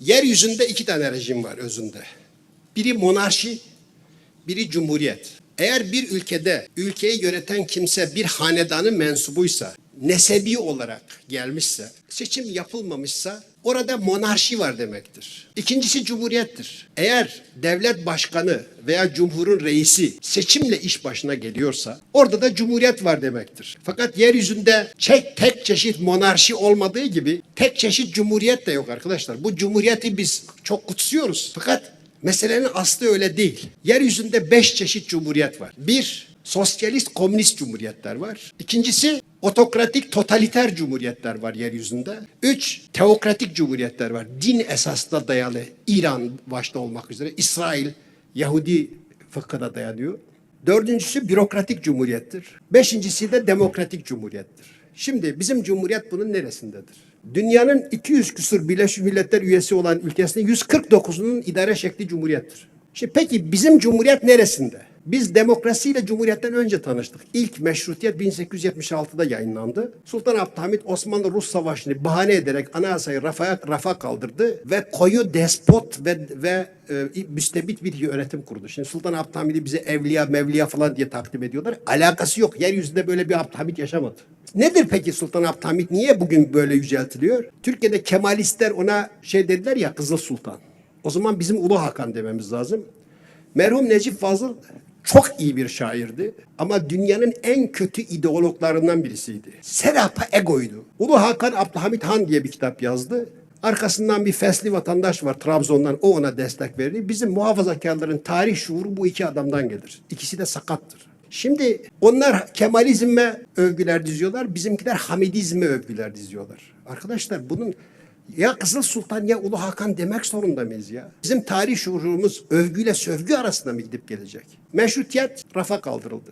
Yeryüzünde iki tane rejim var özünde. Biri monarşi, biri cumhuriyet. Eğer bir ülkede ülkeyi yöneten kimse bir hanedanın mensubuysa, nesebi olarak gelmişse, seçim yapılmamışsa orada monarşi var demektir. İkincisi cumhuriyettir. Eğer devlet başkanı veya cumhurun reisi seçimle iş başına geliyorsa orada da cumhuriyet var demektir. Fakat yeryüzünde tek, tek çeşit monarşi olmadığı gibi tek çeşit cumhuriyet de yok arkadaşlar. Bu cumhuriyeti biz çok kutsuyoruz. Fakat Meselenin aslı öyle değil. Yeryüzünde beş çeşit cumhuriyet var. Bir, sosyalist komünist cumhuriyetler var. İkincisi, otokratik totaliter cumhuriyetler var yeryüzünde. Üç, teokratik cumhuriyetler var. Din esasına dayalı İran başta olmak üzere. İsrail, Yahudi fıkhına dayanıyor. Dördüncüsü bürokratik cumhuriyettir. Beşincisi de demokratik cumhuriyettir. Şimdi bizim cumhuriyet bunun neresindedir? Dünyanın 200 küsur Birleşmiş Milletler üyesi olan ülkesinin 149'unun idare şekli cumhuriyettir. Şimdi peki bizim cumhuriyet neresinde? Biz demokrasiyle cumhuriyetten önce tanıştık. İlk meşrutiyet 1876'da yayınlandı. Sultan Abdülhamit Osmanlı-Rus Savaşı'nı bahane ederek anayasayı rafa, rafa kaldırdı ve koyu despot ve, ve e, müstebit bir yönetim kurdu. Şimdi Sultan Abdülhamid'i bize evliya mevliya falan diye takdim ediyorlar. Alakası yok. Yeryüzünde böyle bir Abdülhamit yaşamadı. Nedir peki Sultan Abdülhamit? Niye bugün böyle yüceltiliyor? Türkiye'de Kemalistler ona şey dediler ya Kızıl Sultan. O zaman bizim Ulu Hakan dememiz lazım. Merhum Necip Fazıl çok iyi bir şairdi ama dünyanın en kötü ideologlarından birisiydi. Serapa egoydu. Ulu Hakan Abdülhamit Han diye bir kitap yazdı. Arkasından bir fesli vatandaş var Trabzon'dan o ona destek verdi. Bizim muhafazakarların tarih şuuru bu iki adamdan gelir. İkisi de sakattır. Şimdi onlar Kemalizme övgüler diziyorlar, bizimkiler Hamidizme övgüler diziyorlar. Arkadaşlar bunun ya Kızıl Sultan ya Ulu Hakan demek zorunda mıyız ya? Bizim tarih şuurumuz övgüyle sövgü arasında mı gidip gelecek? Meşrutiyet rafa kaldırıldı.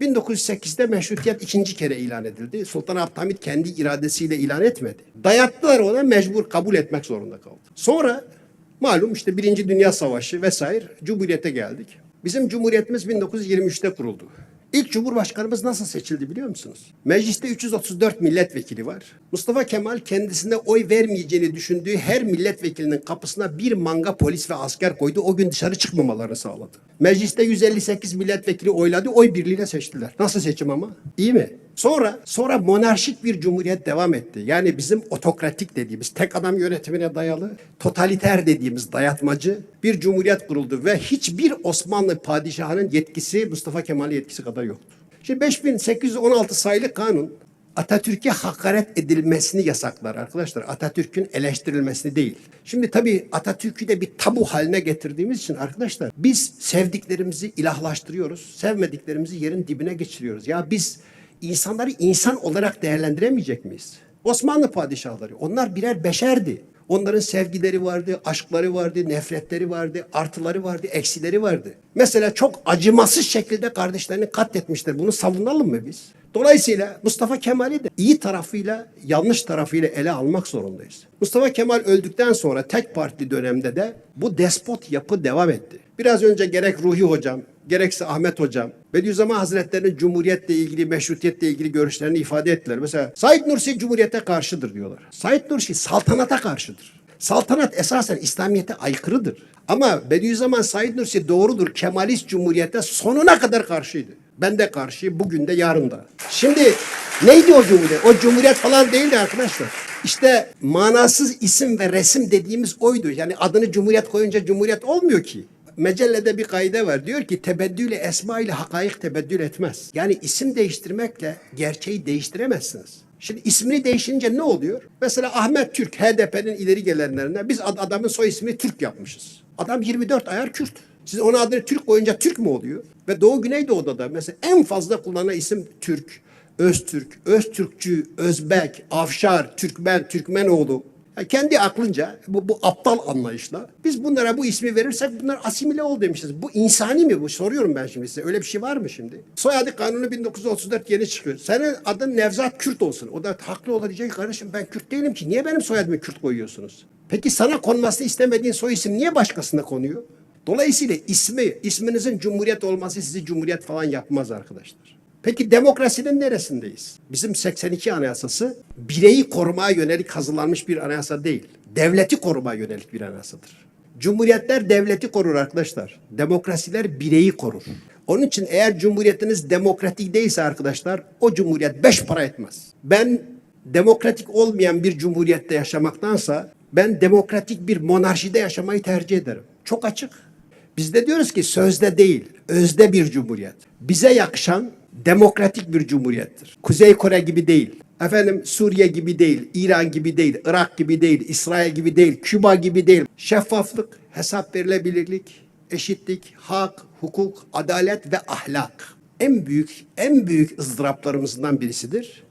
1908'de meşrutiyet ikinci kere ilan edildi. Sultan Abdülhamit kendi iradesiyle ilan etmedi. Dayattılar ona mecbur kabul etmek zorunda kaldı. Sonra malum işte Birinci Dünya Savaşı vesaire Cumhuriyete geldik. Bizim Cumhuriyetimiz 1923'te kuruldu. İlk Cumhurbaşkanımız nasıl seçildi biliyor musunuz? Mecliste 334 milletvekili var. Mustafa Kemal kendisine oy vermeyeceğini düşündüğü her milletvekilinin kapısına bir manga polis ve asker koydu. O gün dışarı çıkmamalarını sağladı. Mecliste 158 milletvekili oyladı. Oy birliğiyle seçtiler. Nasıl seçim ama? İyi mi? Sonra sonra monarşik bir cumhuriyet devam etti. Yani bizim otokratik dediğimiz tek adam yönetimine dayalı, totaliter dediğimiz dayatmacı bir cumhuriyet kuruldu ve hiçbir Osmanlı padişahının yetkisi Mustafa Kemal'in yetkisi kadar yoktu. Şimdi 5816 sayılı kanun Atatürk'e hakaret edilmesini yasaklar arkadaşlar. Atatürk'ün eleştirilmesini değil. Şimdi tabii Atatürk'ü de bir tabu haline getirdiğimiz için arkadaşlar biz sevdiklerimizi ilahlaştırıyoruz. Sevmediklerimizi yerin dibine geçiriyoruz. Ya biz insanları insan olarak değerlendiremeyecek miyiz? Osmanlı padişahları onlar birer beşerdi. Onların sevgileri vardı, aşkları vardı, nefretleri vardı, artıları vardı, eksileri vardı. Mesela çok acımasız şekilde kardeşlerini katletmişler. Bunu savunalım mı biz? Dolayısıyla Mustafa Kemal'i de iyi tarafıyla, yanlış tarafıyla ele almak zorundayız. Mustafa Kemal öldükten sonra tek parti dönemde de bu despot yapı devam etti. Biraz önce gerek Ruhi Hocam, gerekse Ahmet Hocam, Bediüzzaman Hazretleri'nin Cumhuriyet'le ilgili, meşrutiyetle ilgili görüşlerini ifade ettiler. Mesela Said Nursi Cumhuriyet'e karşıdır diyorlar. Said Nursi saltanata karşıdır. Saltanat esasen İslamiyet'e aykırıdır. Ama Bediüzzaman Said Nursi doğrudur. Kemalist Cumhuriyet'e sonuna kadar karşıydı. Ben de karşıyım bugün de yarın da. Şimdi neydi o cumhuriyet? O cumhuriyet falan değildi arkadaşlar. İşte manasız isim ve resim dediğimiz oydu. Yani adını cumhuriyet koyunca cumhuriyet olmuyor ki. Mecellede bir kaide var. Diyor ki tebeddüle esma ile hakaik tebeddül etmez. Yani isim değiştirmekle gerçeği değiştiremezsiniz. Şimdi ismini değişince ne oluyor? Mesela Ahmet Türk HDP'nin ileri gelenlerine biz ad- adamın soy ismini Türk yapmışız. Adam 24 ayar Kürt. Siz ona adını Türk koyunca Türk mü oluyor? Ve Doğu Güneydoğu'da da mesela en fazla kullanılan isim Türk, Öztürk, Öztürkçü, Özbek, Afşar, Türkmen, Türkmenoğlu. Kendi aklınca bu, bu aptal anlayışla biz bunlara bu ismi verirsek bunlar asimile ol demişiz. Bu insani mi bu? Soruyorum ben şimdi size. Öyle bir şey var mı şimdi? Soyadı kanunu 1934 yeni çıkıyor. Senin adın Nevzat Kürt olsun. O da haklı olacak diyecek kardeşim ben Kürt değilim ki. Niye benim soyadımı Kürt koyuyorsunuz? Peki sana konmasını istemediğin soy isim niye başkasına konuyor? Dolayısıyla ismi, isminizin cumhuriyet olması sizi cumhuriyet falan yapmaz arkadaşlar. Peki demokrasinin neresindeyiz? Bizim 82 anayasası bireyi korumaya yönelik hazırlanmış bir anayasa değil. devleti koruma yönelik bir anayasıdır. Cumhuriyetler devleti korur arkadaşlar. Demokrasiler bireyi korur. Onun için eğer cumhuriyetiniz demokratik değilse arkadaşlar o cumhuriyet beş para etmez. Ben demokratik olmayan bir cumhuriyette yaşamaktansa ben demokratik bir monarşide yaşamayı tercih ederim. Çok açık. Biz de diyoruz ki sözde değil, özde bir cumhuriyet. Bize yakışan demokratik bir cumhuriyettir. Kuzey Kore gibi değil. Efendim Suriye gibi değil, İran gibi değil, Irak gibi değil, İsrail gibi değil, Küba gibi değil. Şeffaflık, hesap verilebilirlik, eşitlik, hak, hukuk, adalet ve ahlak. En büyük en büyük ızdıraplarımızdan birisidir.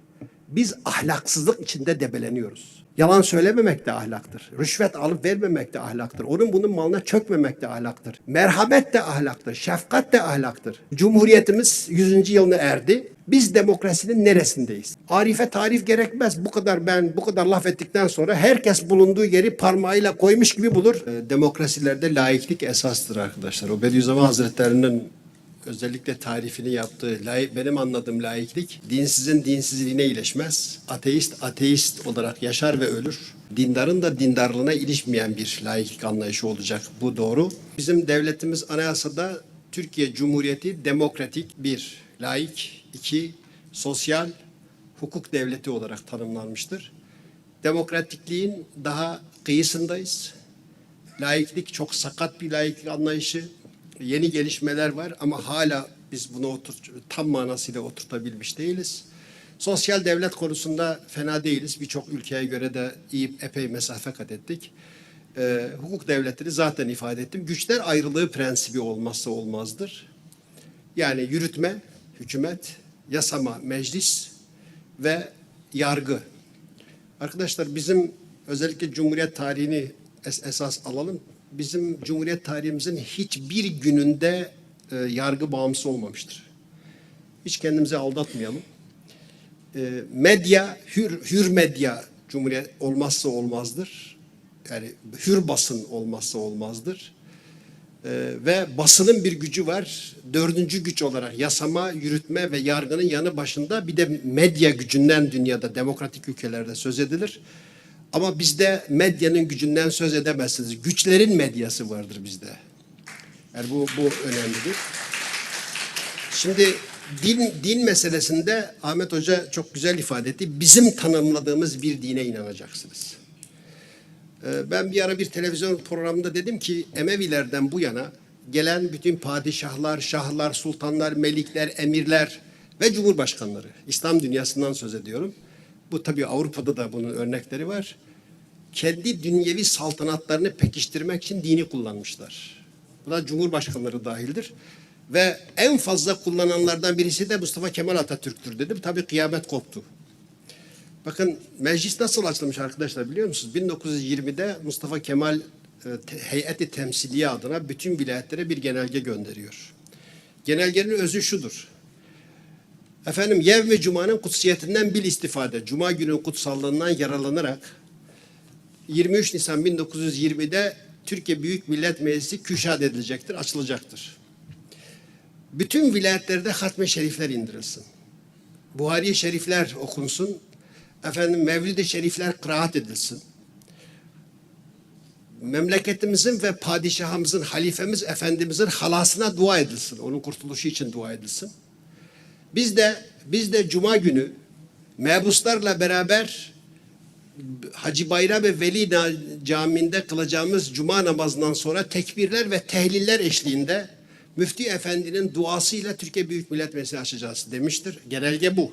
Biz ahlaksızlık içinde debeleniyoruz. Yalan söylememek de ahlaktır. Rüşvet alıp vermemek de ahlaktır. Onun bunun malına çökmemek de ahlaktır. Merhamet de ahlaktır. Şefkat de ahlaktır. Cumhuriyetimiz 100. yılına erdi. Biz demokrasinin neresindeyiz? Arife tarif gerekmez. Bu kadar ben bu kadar laf ettikten sonra herkes bulunduğu yeri parmağıyla koymuş gibi bulur. Ee, demokrasilerde laiklik esastır arkadaşlar. O Bediüzzaman Hazretleri'nin özellikle tarifini yaptığı lay- benim anladığım laiklik dinsizin dinsizliğine iyileşmez. Ateist ateist olarak yaşar ve ölür. Dindarın da dindarlığına ilişmeyen bir laiklik anlayışı olacak. Bu doğru. Bizim devletimiz anayasada Türkiye Cumhuriyeti demokratik bir, laik iki, sosyal hukuk devleti olarak tanımlanmıştır. Demokratikliğin daha kıyısındayız. Laiklik çok sakat bir laiklik anlayışı. Yeni gelişmeler var ama hala biz bunu otur, tam manasıyla oturtabilmiş değiliz. Sosyal devlet konusunda fena değiliz. Birçok ülkeye göre de iyi epey mesafe kat ettik. Ee, hukuk devletini zaten ifade ettim. Güçler ayrılığı prensibi olmazsa olmazdır. Yani yürütme, hükümet, yasama, meclis ve yargı. Arkadaşlar bizim özellikle Cumhuriyet tarihini es- esas alalım. Bizim Cumhuriyet tarihimizin hiçbir gününde e, yargı bağımsız olmamıştır. Hiç kendimizi aldatmayalım. E, medya, hür, hür medya Cumhuriyet olmazsa olmazdır. Yani hür basın olmazsa olmazdır. Ee, ve basının bir gücü var. Dördüncü güç olarak yasama, yürütme ve yargının yanı başında bir de medya gücünden dünyada demokratik ülkelerde söz edilir. Ama bizde medyanın gücünden söz edemezsiniz. Güçlerin medyası vardır bizde. Yani bu, bu önemlidir. Şimdi din, din meselesinde Ahmet Hoca çok güzel ifade etti. Bizim tanımladığımız bir dine inanacaksınız. Ee, Ben bir ara bir televizyon programında dedim ki Emevilerden bu yana gelen bütün padişahlar, şahlar, sultanlar, melikler, emirler ve cumhurbaşkanları, İslam dünyasından söz ediyorum. Bu tabii Avrupa'da da bunun örnekleri var. Kendi dünyevi saltanatlarını pekiştirmek için dini kullanmışlar. Buna cumhurbaşkanları dahildir. Ve en fazla kullananlardan birisi de Mustafa Kemal Atatürk'tür dedim. Tabii kıyamet koptu. Bakın meclis nasıl açılmış arkadaşlar biliyor musunuz? 1920'de Mustafa Kemal e, heyeti temsiliye adına bütün vilayetlere bir genelge gönderiyor. Genelgenin özü şudur. Efendim yev ve cumanın kutsiyetinden bil istifade. Cuma günün kutsallığından yararlanarak 23 Nisan 1920'de Türkiye Büyük Millet Meclisi küşad edilecektir, açılacaktır. Bütün vilayetlerde hatme şerifler indirilsin. Buhari şerifler okunsun. Efendim Mevlid-i şerifler kıraat edilsin. Memleketimizin ve padişahımızın, halifemiz efendimizin halasına dua edilsin. Onun kurtuluşu için dua edilsin. Biz de biz de cuma günü mebuslarla beraber Hacı Bayram ve Veli Camii'nde kılacağımız cuma namazından sonra tekbirler ve tehliller eşliğinde Müftü Efendi'nin duasıyla Türkiye Büyük Millet Meclisi açacağız demiştir. Genelge bu.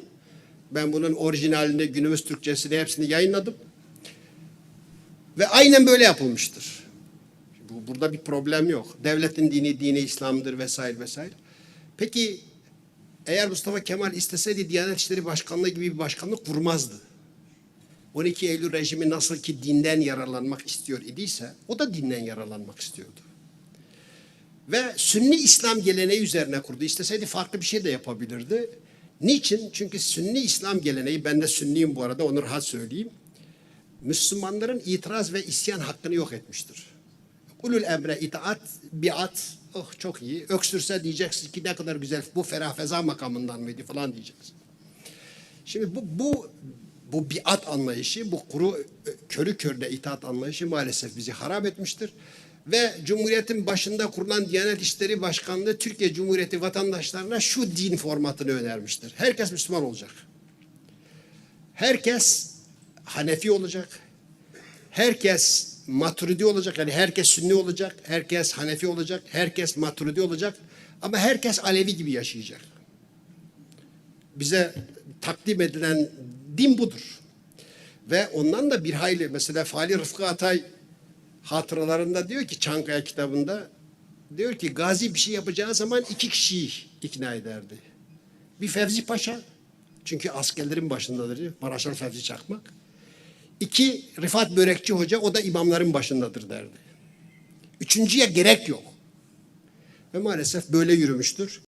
Ben bunun orijinalini, günümüz Türkçesini hepsini yayınladım. Ve aynen böyle yapılmıştır. Bu, burada bir problem yok. Devletin dini dini İslam'dır vesaire vesaire. Peki eğer Mustafa Kemal isteseydi Diyanet İşleri Başkanlığı gibi bir başkanlık kurmazdı. 12 Eylül rejimi nasıl ki dinden yararlanmak istiyor idiyse o da dinden yararlanmak istiyordu. Ve Sünni İslam geleneği üzerine kurdu. İsteseydi farklı bir şey de yapabilirdi. Niçin? Çünkü Sünni İslam geleneği, ben de Sünniyim bu arada onu rahat söyleyeyim. Müslümanların itiraz ve isyan hakkını yok etmiştir. Ulul emre itaat, biat, oh çok iyi. Öksürse diyeceksin ki ne kadar güzel, bu ferah feza makamından mıydı falan diyeceksin. Şimdi bu, bu bu biat anlayışı, bu kuru e, körü körüne itaat anlayışı maalesef bizi harap etmiştir. Ve Cumhuriyet'in başında kurulan Diyanet İşleri Başkanlığı Türkiye Cumhuriyeti vatandaşlarına şu din formatını önermiştir. Herkes Müslüman olacak. Herkes Hanefi olacak. Herkes Maturidi olacak. Yani herkes Sünni olacak. Herkes Hanefi olacak. Herkes Maturidi olacak. Ama herkes Alevi gibi yaşayacak. Bize takdim edilen din budur. Ve ondan da bir hayli mesela Fali Rıfkı Atay hatıralarında diyor ki Çankaya kitabında diyor ki Gazi bir şey yapacağı zaman iki kişiyi ikna ederdi. Bir Fevzi Paşa çünkü askerlerin başındadır diyor. Maraşal Fevzi Çakmak. İki Rifat Börekçi Hoca o da imamların başındadır derdi. Üçüncüye gerek yok. Ve maalesef böyle yürümüştür.